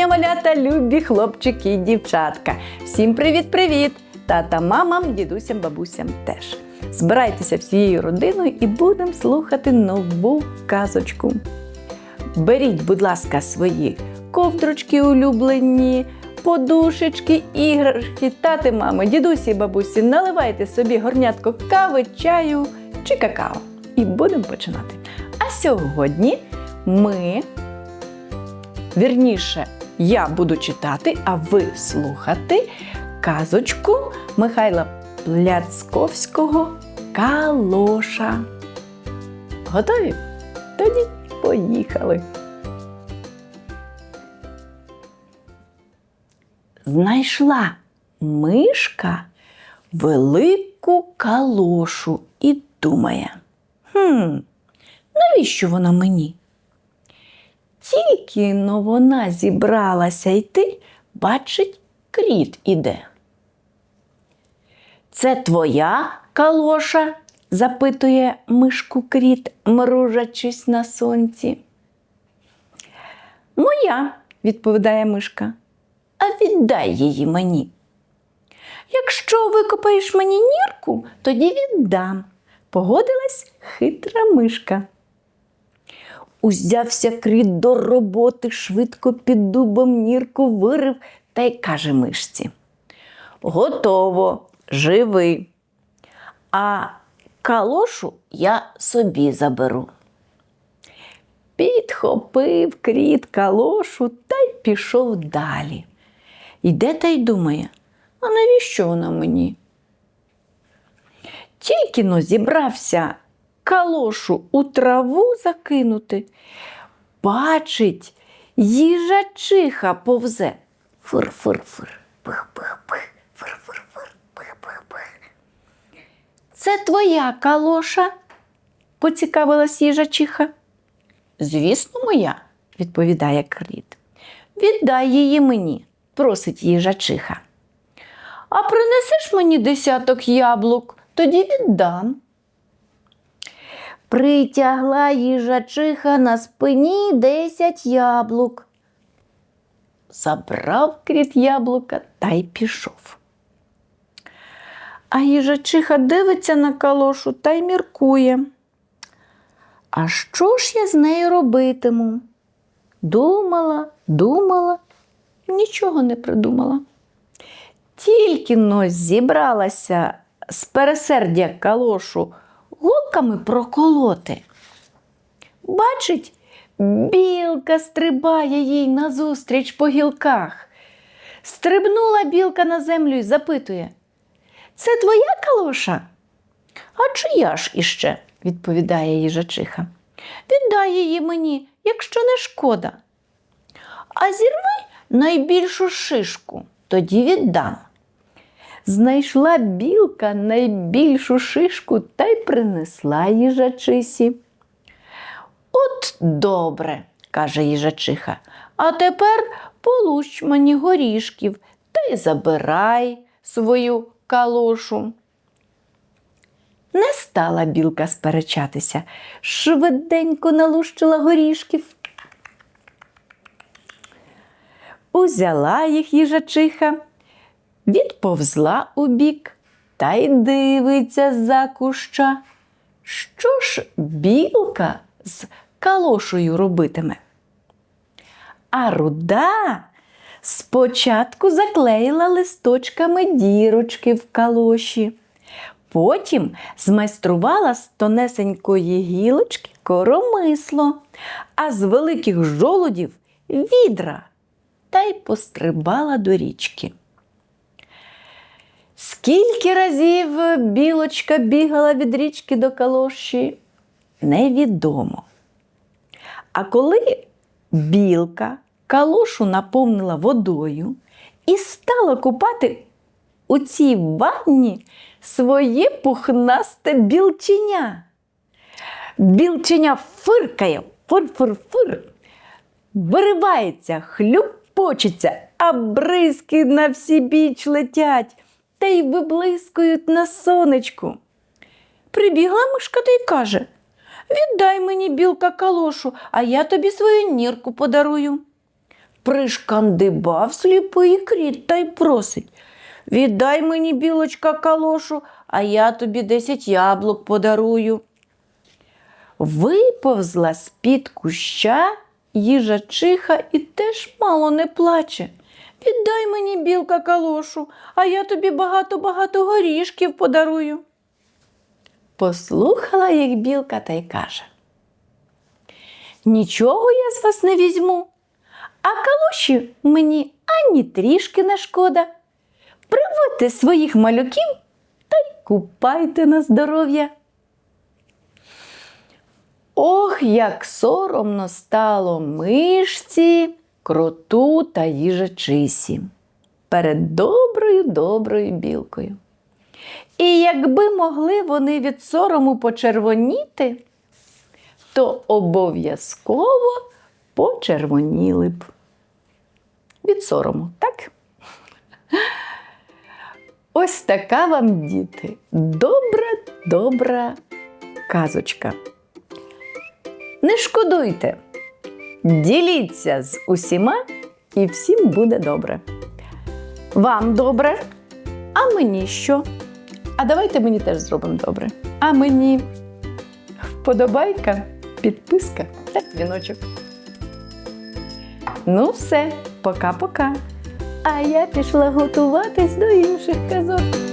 дня, малята, любі хлопчики і дівчатка. Всім привіт-привіт! Тата, мамам, дідусям, бабусям теж. Збирайтеся всією родиною і будемо слухати нову казочку. Беріть, будь ласка, свої ковдрочки улюблені, подушечки, іграшки, тати, мами, дідусі, бабусі, наливайте собі горнятко кави, чаю чи какао. І будемо починати. А сьогодні ми Вірніше, я буду читати, а ви слухати казочку Михайла Пляцковського Калоша. Готові? Тоді поїхали. Знайшла мишка велику калошу і думає: Хм, навіщо вона мені? Тільки но вона зібралася йти, бачить, кріт іде. Це твоя калоша? запитує мишку кріт, мружачись на сонці. Моя, відповідає мишка, а віддай її мені. Якщо викопаєш мені нірку, тоді віддам, погодилась хитра мишка. Узявся кріт до роботи, швидко під дубом нірку вирив та й каже мишці. Готово, живи. А калошу я собі заберу. Підхопив кріт калошу та й пішов далі. Іде та й думає, а навіщо вона мені? Тільки но зібрався калошу у траву закинути, бачить, їжачиха повзе. Фир-фир-фир, пих-пих-пих, фир-фир-фир, пих-пих-пих. Це твоя калоша? поцікавилась їжачиха. Звісно, моя, відповідає кріт. Віддай її мені, просить їжачиха. А принесеш мені десяток яблук, тоді віддам. Притягла їжачиха на спині десять яблук. Забрав кріт яблука та й пішов. А їжачиха дивиться на калошу та й міркує. А що ж я з нею робитиму? Думала, думала, нічого не придумала. Тільки но зібралася з пересердя калошу голками проколоти. Бачить, білка стрибає їй назустріч по гілках. Стрибнула білка на землю і запитує Це твоя калоша? А чия ж іще? відповідає їжачиха. Віддай її мені, якщо не шкода. А зірви найбільшу шишку, тоді віддам. Знайшла білка найбільшу шишку та й принесла їжачисі. От добре, каже їжачиха, а тепер получ мені горішків та й забирай свою калошу. Не стала білка сперечатися, швиденько налущила горішків. Узяла їх їжачиха, відповзла у бік та й дивиться за куща. Що ж білка з калошею робитиме? А руда спочатку заклеїла листочками дірочки в калоші. Потім змайструвала з тонесенької гілочки коромисло, а з великих жолудів відра та й пострибала до річки. Скільки разів білочка бігала від річки до калоші, невідомо. А коли білка калошу наповнила водою і стала купати у цій ванні своє пухнасте білченя. Білченя фиркає, фир-фир-фир, виривається, хлюпочеться, а бризки на всі біч летять та й виблискують на сонечку. Прибігла мишка та й каже Віддай мені білка калошу, а я тобі свою нірку подарую. пришкандибав сліпий кріт та й просить. Віддай мені, білочка, калошу, а я тобі десять яблук подарую. Виповзла з-під куща їжачиха і теж мало не плаче. Віддай мені, білка, калошу, а я тобі багато-багато горішків подарую. Послухала їх білка та й каже. Нічого я з вас не візьму, а калоші мені ані трішки не шкода. Приводьте своїх малюків та й купайте на здоров'я. Ох, як соромно стало мишці, кроту та їжачисі перед доброю доброю білкою. І якби могли вони від сорому почервоніти, то обов'язково почервоніли б. Від сорому, так? Ось така вам, діти, добра, добра казочка. Не шкодуйте, діліться з усіма, і всім буде добре. Вам добре, а мені що? А давайте мені теж зробимо добре. А мені вподобайка, підписка та дзвіночок. Ну, все, пока-пока. А я пішла готуватись до інших казок.